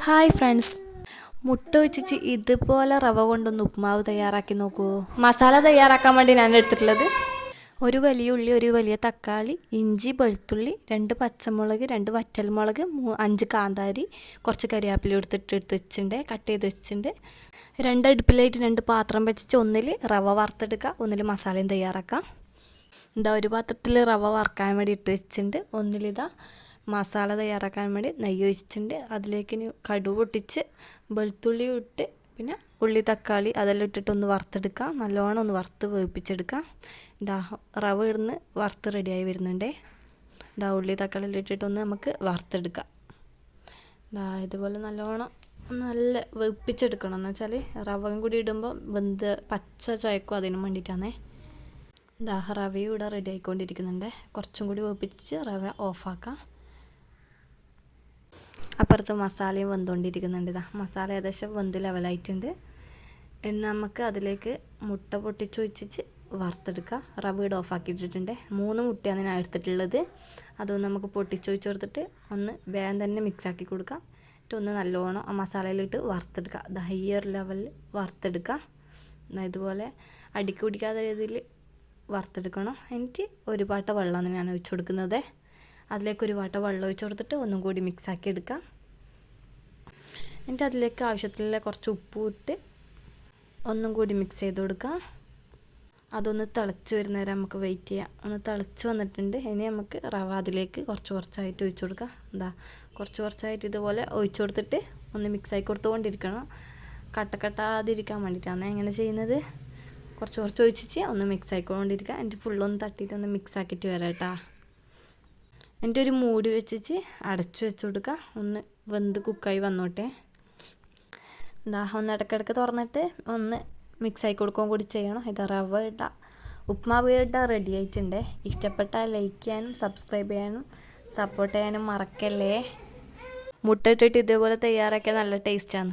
Hi friends. മുട്ട വെച്ചിട്ട് ഇതുപോലെ റവ കൊണ്ടൊന്ന് ഉപ്മാവ് തയ്യാറാക്കി നോക്കൂ. മസാല തയ്യാറാക്കാൻ വേണ്ടി ഞാൻ എടുത്തിട്ടുള്ളത് ഒരു വലിയ ഉള്ളി ഒരു വലിയ തക്കാളി ഇഞ്ചി വെളുത്തുള്ളി രണ്ട് പച്ചമുളക് രണ്ട് വറ്റൽമുളക് മൂ- അഞ്ച് കാന്താരി കുറച്ച് കരിയാപ്പില എടുത്തിട്ട് എടുത്ത് വെച്ചിട്ടുണ്ട് കട്ട് ചെയ്ത് വെച്ചിട്ടുണ്ട്. രണ്ട് അടുപ്പിലായിട്ട് രണ്ട് പാത്രം വെച്ചിട്ട് ഒന്നിൽ റവ വറുത്തെടുക്കുക ഒന്നിൽ മസാലയും തയ്യാറാക്കാം. എന്താ ഒരു പാത്രത്തിൽ റവ വറുക്കാൻ വേണ്ടി ഇട്ട് വെച്ചിട്ടുണ്ട്. ഒന്നിലിതാ മസാല തയ്യാറാക്കാൻ വേണ്ടി നെയ്യ് ഒഴിച്ചിട്ടുണ്ട് അതിലേക്ക് കടുക് പൊട്ടിച്ച് വെളുത്തുള്ളി ഇട്ട് പിന്നെ ഉള്ളി തക്കാളി അതെല്ലാം ഇട്ടിട്ട് ഒന്ന് വറുത്തെടുക്കാം. നല്ലോണം ഒന്ന് വറുത്ത് വേവിപ്പിച്ചെടുക്കാം. ഇതാ റവ ഇടുന്ന് വറുത്ത് റെഡിയായി വരുന്നുണ്ട്. ഇതാ ഉള്ളി തക്കാളി ഇട്ടിട്ടൊന്ന് നമുക്ക് വറുത്തെടുക്കാം. ഇതാ ഇതുപോലെ നല്ലോണം നല്ല വേവിപ്പിച്ചെടുക്കണം. എന്ന് വെച്ചാൽ റവയും കൂടി ഇടുമ്പോൾ വെന്ത് പച്ച ചുവക്കും അതിനും വേണ്ടിയിട്ടാണേ. ഇതാ റവയും ഇവിടെ റെഡി ആയിക്കൊണ്ടിരിക്കുന്നുണ്ട്. കുറച്ചും കൂടി വേപ്പിച്ച് റവ ഓഫാക്കാം അപ്പുറത്ത് മസാലയും വെന്തുകൊണ്ടിരിക്കുന്നുണ്ട്. ഇതാ മസാല ഏകദേശം വെന്ത് ലെവലായിട്ടുണ്ട്. നമുക്ക് അതിലേക്ക് മുട്ട പൊട്ടിച്ച് ഒഴിച്ചിട്ട് വറുത്തെടുക്കാം ഇട് ഓഫ് ആക്കിയിട്ടിട്ടുണ്ട് മൂന്ന് മുട്ടയാണ് ഞാൻ എടുത്തിട്ടുള്ളത്. അതൊന്ന് നമുക്ക് പൊട്ടിച്ച് ഒഴിച്ച് കൊടുത്തിട്ട് ഒന്ന് വേഗം തന്നെ മിക്സ് ആക്കി കൊടുക്കാം. എന്നിട്ട് ഒന്ന് നല്ലോണം ആ മസാലയിലിട്ട് വറുത്തെടുക്കുക അത് ഹയ്യർ ലെവലിൽ വറുത്തെടുക്കാം. എന്നാൽ ഇതുപോലെ അടിക്ക് പിടിക്കാത്ത രീതിയിൽ വറുത്തെടുക്കണം. എനിക്ക് ഒരു പാട്ട വെള്ളമാണ് ഞാൻ ഒഴിച്ചു കൊടുക്കുന്നത്. അതിലേക്ക് ഒരു പാട്ട വെള്ളം ഒഴിച്ചു കൊടുത്തിട്ട് ഒന്നും കൂടി മിക്സ് ആക്കി എടുക്കാം. എന്നിട്ട് അതിലേക്ക് ആവശ്യത്തിലുള്ള കുറച്ച് ഉപ്പും ഇട്ട് ഒന്നും കൂടി മിക്സ് ചെയ്ത് കൊടുക്കാം. അതൊന്ന് തിളച്ച് വരുന്ന വരെ നമുക്ക് വെയിറ്റ് ചെയ്യാം. ഒന്ന് തിളച്ച് വന്നിട്ടുണ്ട്. ഇനി നമുക്ക് റവ അതിലേക്ക് കുറച്ച് കുറച്ചായിട്ട് ഒഴിച്ചു കൊടുക്കാം. എന്താ കുറച്ച് കുറച്ചായിട്ട് ഇതുപോലെ ഒഴിച്ചു കൊടുത്തിട്ട് ഒന്ന് മിക്സായി കൊടുത്തുകൊണ്ടിരിക്കണം. കട്ടക്കട്ടാതിരിക്കാൻ വേണ്ടിയിട്ടാണ് എങ്ങനെ ചെയ്യുന്നത്? കുറച്ച് കുറച്ച് ഒഴിച്ചിട്ട് ഒന്ന് മിക്സ് ആയിക്കൊണ്ടിരിക്കുക എന്നിട്ട് ഫുള്ളൊന്ന് തട്ടിയിട്ട് ഒന്ന് മിക്സ് ആക്കിയിട്ട് വരാം കേട്ടോ. എന്നിട്ട് ഒരു മൂടി വെച്ചിട്ട് അടച്ചു വെച്ച് കൊടുക്കുക ഒന്ന് വെന്ത് കുക്കായി വന്നോട്ടെ. എന്താ ഒന്ന് ഇടയ്ക്കിടയ്ക്ക് തുറന്നിട്ട് ഒന്ന് മിക്സ് ആയി കൊടുക്കുകയും കൂടി ചെയ്യണം. ഇത് റവ ഇട്ട ഉപ്മാവ് ഇട്ട റെഡി ആയിട്ടുണ്ട്. ഇഷ്ടപ്പെട്ടാൽ ലൈക്ക് ചെയ്യാനും സബ്സ്ക്രൈബ് ചെയ്യാനും സപ്പോർട്ട് ചെയ്യാനും മറക്കല്ലേ. മുട്ട ഇട്ടിട്ട് ഇതേപോലെ തയ്യാറാക്കിയാൽ നല്ല ടേസ്റ്റാണ്